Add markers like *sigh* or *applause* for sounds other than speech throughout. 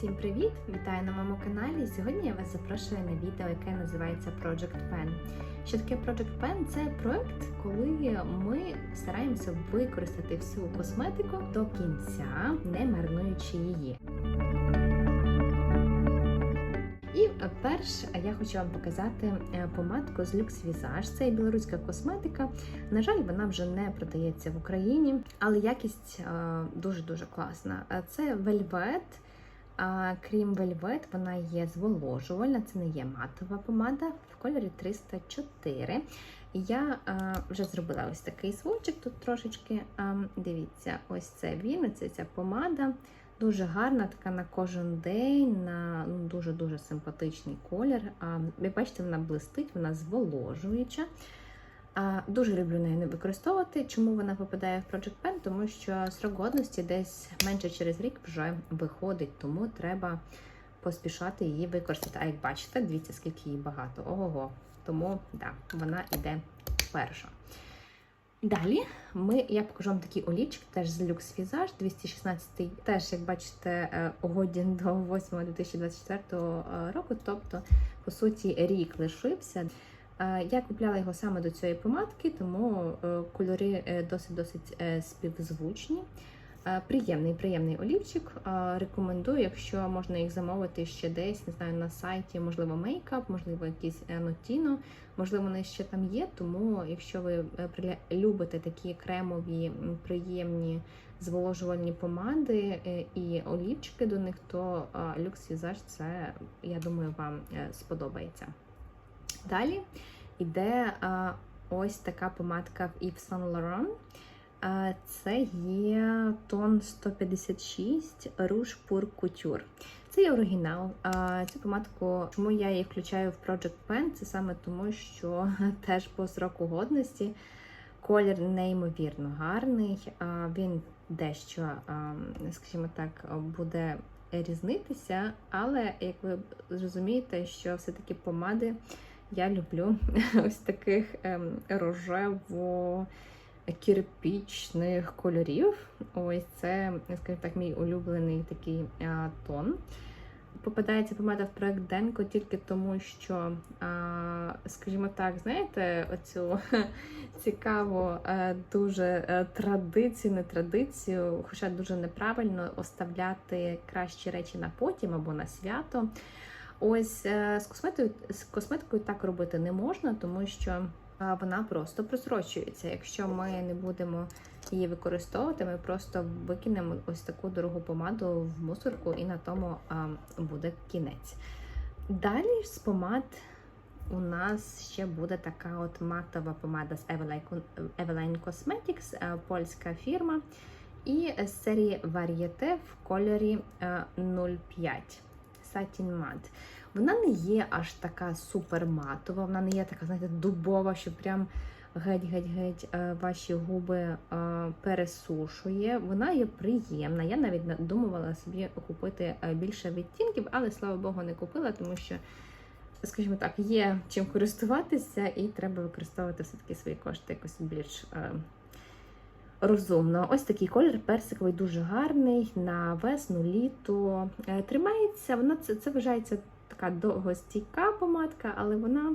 Всім привіт! Вітаю на моєму каналі. Сьогодні я вас запрошую на відео, яке називається Project Pen. Що таке Project Pen? Це проект, коли ми стараємося використати всю косметику до кінця, не марнуючи її. І е, перш я хочу вам показати е, помадку з Lux Visage. Це білоруська косметика. На жаль, вона вже не продається в Україні, але якість дуже дуже класна. Е, Це Velvet. Крім Velvet, вона є зволожувальна, це не є матова помада в кольорі 304. Я а, вже зробила ось такий сводчик тут трошечки. А, дивіться, ось це він, це ця помада. Дуже гарна, така на кожен день, на ну, дуже-дуже симпатичний колір. Ви бачите, вона блистить, вона зволожуюча. Дуже люблю нею не використовувати. Чому вона попадає в Project Pen? Тому що срок годності десь менше через рік вже виходить, тому треба поспішати її використати. А як бачите, дивіться, скільки її багато. Ого-го. Тому да, вона йде перша. Далі ми, я покажу вам такий олівчик, теж з Visage 216, теж, як бачите, е, годін до 8 2024 року. Тобто, по суті, рік лишився. Е, Я купляла його саме до цієї помадки, тому е, кольори досить-досить співзвучні. Е, Приємний, приємний олівчик. Е, Рекомендую, якщо можна їх замовити ще десь, не знаю, на сайті, можливо, мейкап, можливо, якісь Notino, можливо, вони ще там є. Тому, якщо ви е, любите такі кремові, приємні зволожувальні помади е, і олівчики до них, то е, Lux Visage це, я думаю, вам е, сподобається. Далі йде а, ось така помадка в Yves Saint Laurent. А, Це є тон 156 Rouge Pour Couture. Це є оригінал. А, Цю помадку, чому я її включаю в Project Pen, це саме тому, що *laughs* теж по сроку годності колір неймовірно гарний. А, Він дещо, а, скажімо так, буде різнитися, але як ви зрозумієте, що все-таки помади я люблю *laughs* ось таких ем, рожево кірпічних кольорів. Ось це, скажімо так, мій улюблений такий а, тон. Попадається помада в проект Денко тільки тому, що, а, скажімо так, знаєте, оцю *laughs* цікаву е, дуже е, традицію, не традицію, хоча дуже неправильно оставляти кращі речі на потім або на свято. Ось е, з косметикою, з косметикою так робити не можна, тому що е, вона просто просрочується. Якщо ми не будемо її використовувати, ми просто викинемо ось таку дорогу помаду в мусорку, і на тому а, буде кінець. Далі з помад у нас ще буде така от матова помада з Eveline Cosmetics, е, польська фірма. І з серії Varieté в кольорі е, 05. Satin Matte. Вона не є аж така супер матова, вона не є така, знаєте, дубова, що прям геть-геть-геть е, ваші губи е, пересушує. Вона є приємна. Я навіть надумувала собі купити е, більше відтінків, але слава Богу, не купила, тому що, скажімо так, є чим користуватися, і треба використовувати все-таки свої кошти якось більш. Розумно, ось такий колір персиковий, дуже гарний на весну, літо. Е, Тримається, вона це, це вважається така довгостійка помадка, але вона,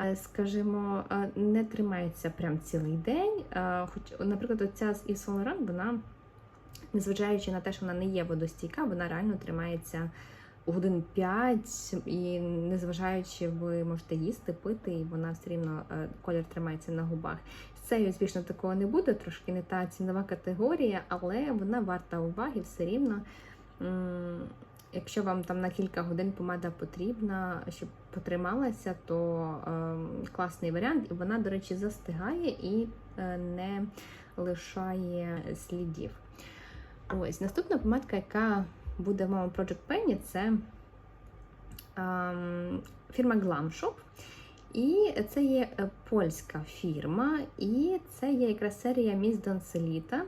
е, скажімо, е, не тримається прям цілий день. Хоч, наприклад, оця з Yves Saint Laurent, вона, незважаючи на те, що вона не є водостійка, вона реально тримається годин 5, і незважаючи, ви можете їсти, пити, і вона все рівно колір тримається на губах. Цією, звісно, такого не буде, трошки не та цінова категорія, але вона варта уваги все рівно. Якщо вам там на кілька годин помада потрібна, щоб потрималася, то е, класний варіант. І вона, до речі, застигає і е, не лишає слідів. Ось наступна помадка, яка буде в моєму Project Penny, це ем, фірма Glam Shop. І це є е, польська фірма, і це є якраз серія Міс Донселіта.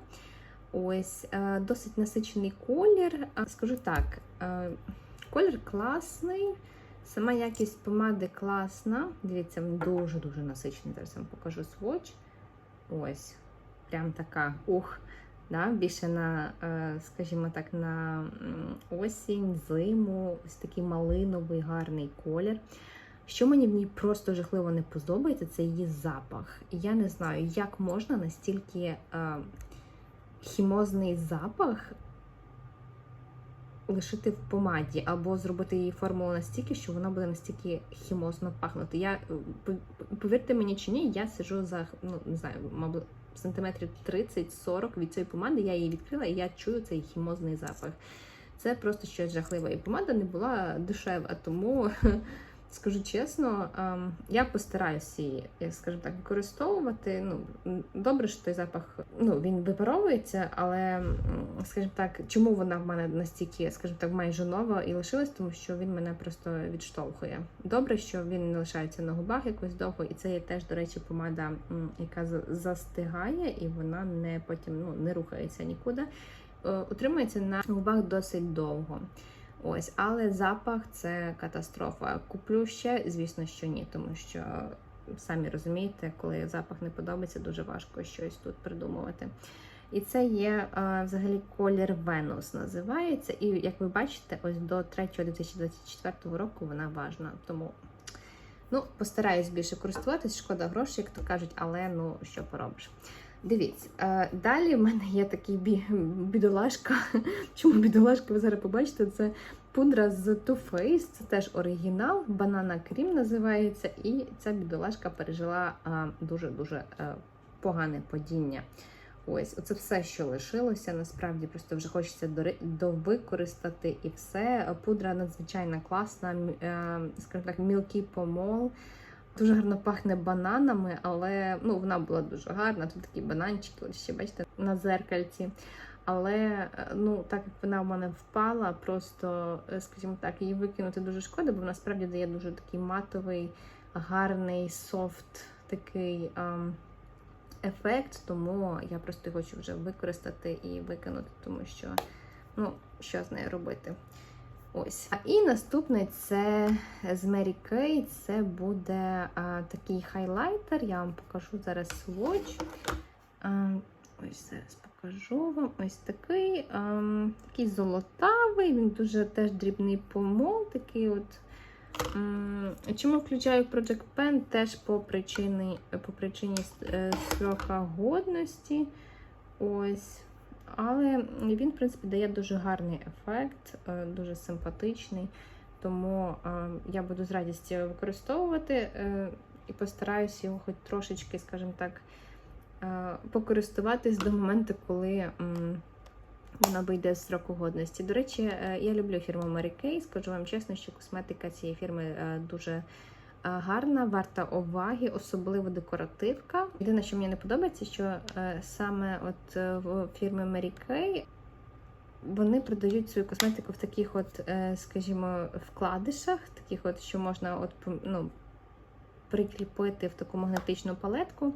Ось е, досить насичений колір. Скажу так, е, колір класний, сама якість помади класна. Дивіться, дуже-дуже насичений. Зараз вам покажу сводч. Ось, прям така ух, да? більше на, скажімо так, на осінь, зиму, ось такий малиновий гарний колір. Що мені в ній просто жахливо не подобається, це її запах. Я не знаю, як можна настільки е, хімозний запах лишити в помаді, або зробити її формулу настільки, що вона буде настільки хімозно пахнути. Я е, повірте мені чи ні, я сиджу за ну не знаю, мабуть, сантиметрів 30-40 від цієї помади. Я її відкрила і я чую цей хімозний запах. Це просто щось жахливе. І помада не була дешева, тому *laughs* скажу чесно, ем, я постараюся її, як скажімо так, використовувати. Ну добре, що той запах ну він випаровується, але скажімо так, чому вона в мене настільки, скажімо так, майже нова і лишилась, тому що він мене просто відштовхує. Добре, що він не лишається на губах якось довго, і це є теж, до речі, помада, яка за- застигає, і вона не потім ну не рухається нікуди. Е, Утримується на губах досить довго. Ось, але запах це катастрофа. Куплю ще, звісно, що ні, тому що самі розумієте, коли запах не подобається, дуже важко щось тут придумувати. І це є взагалі колір Venus називається. І як ви бачите, ось до 3 2024 року вона важна. Тому ну, постараюсь більше користуватись, шкода грошей, як то кажуть, але ну що поробиш. Дивіться, далі в мене є такий бі- бідолашка. *laughs* Чому бідолашка? Ви зараз побачите, це пудра з Too Faced, це теж оригінал, банана крім називається, і ця бідолашка пережила дуже-дуже е, погане падіння. Ось, оце все, що лишилося. Насправді просто вже хочеться довикористати і все. Пудра надзвичайно класна, е, скажімо так, мілкий помол. Дуже гарно пахне бананами, але ну, вона була дуже гарна. Тут такі бананчики, от ще бачите, на зеркальці. Але е, ну, так як вона в мене впала, просто, е, скажімо так, її викинути дуже шкода, бо вона справді дає дуже такий матовий, гарний, софт такий ем, ефект. Тому я просто хочу вже використати і викинути, тому що ну, що з нею робити. Ось. І наступне це з Mary Kay. Це буде а, такий хайлайтер. Я вам покажу зараз сводч. Ось зараз покажу вам. Ось такий, а, такий золотавий, він дуже теж дрібний помол. Такий от. Чому включаю Project Pen? Теж по причині, по причині е, строка годності. Ось. Але він, в принципі, дає дуже гарний ефект, е, дуже симпатичний. Тому е, я буду з радістю використовувати е, і постараюся його хоч трошечки, скажімо так, покористуватись до моменту, коли вона вийде з сроку годності. До речі, я люблю фірму Mary Kay. Скажу вам чесно, що косметика цієї фірми дуже гарна, варта уваги, особливо декоративка. Єдине, що мені не подобається, що е, саме от е, в фірмі Mary Kay вони продають свою косметику в таких, от, е, скажімо, вкладишах, таких, от, що можна от, ну, прикріпити в таку магнетичну палетку.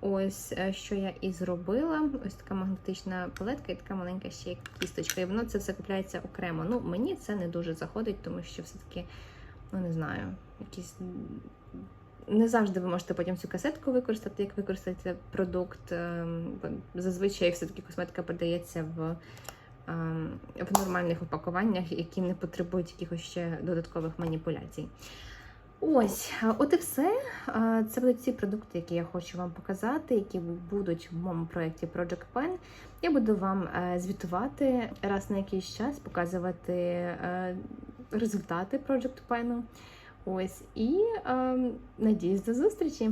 Ось е, що я і зробила. Ось така магнетична палетка і така маленька ще кісточка. І воно це все купляється окремо. Ну, мені це не дуже заходить, тому що все-таки, ну не знаю, якісь. Не завжди ви можете потім цю касетку використати, як використати продукт. Ем, Зазвичай все-таки косметика продається в, ем, в нормальних упакуваннях, які не потребують якихось ще додаткових маніпуляцій. Ось, от і все. Це будуть ці продукти, які я хочу вам показати, які будуть в моєму проєкті Project Pen. Я буду вам е, звітувати раз на якийсь час, показувати е, результати Project Pen. Ось і е, надіюсь до зустрічі!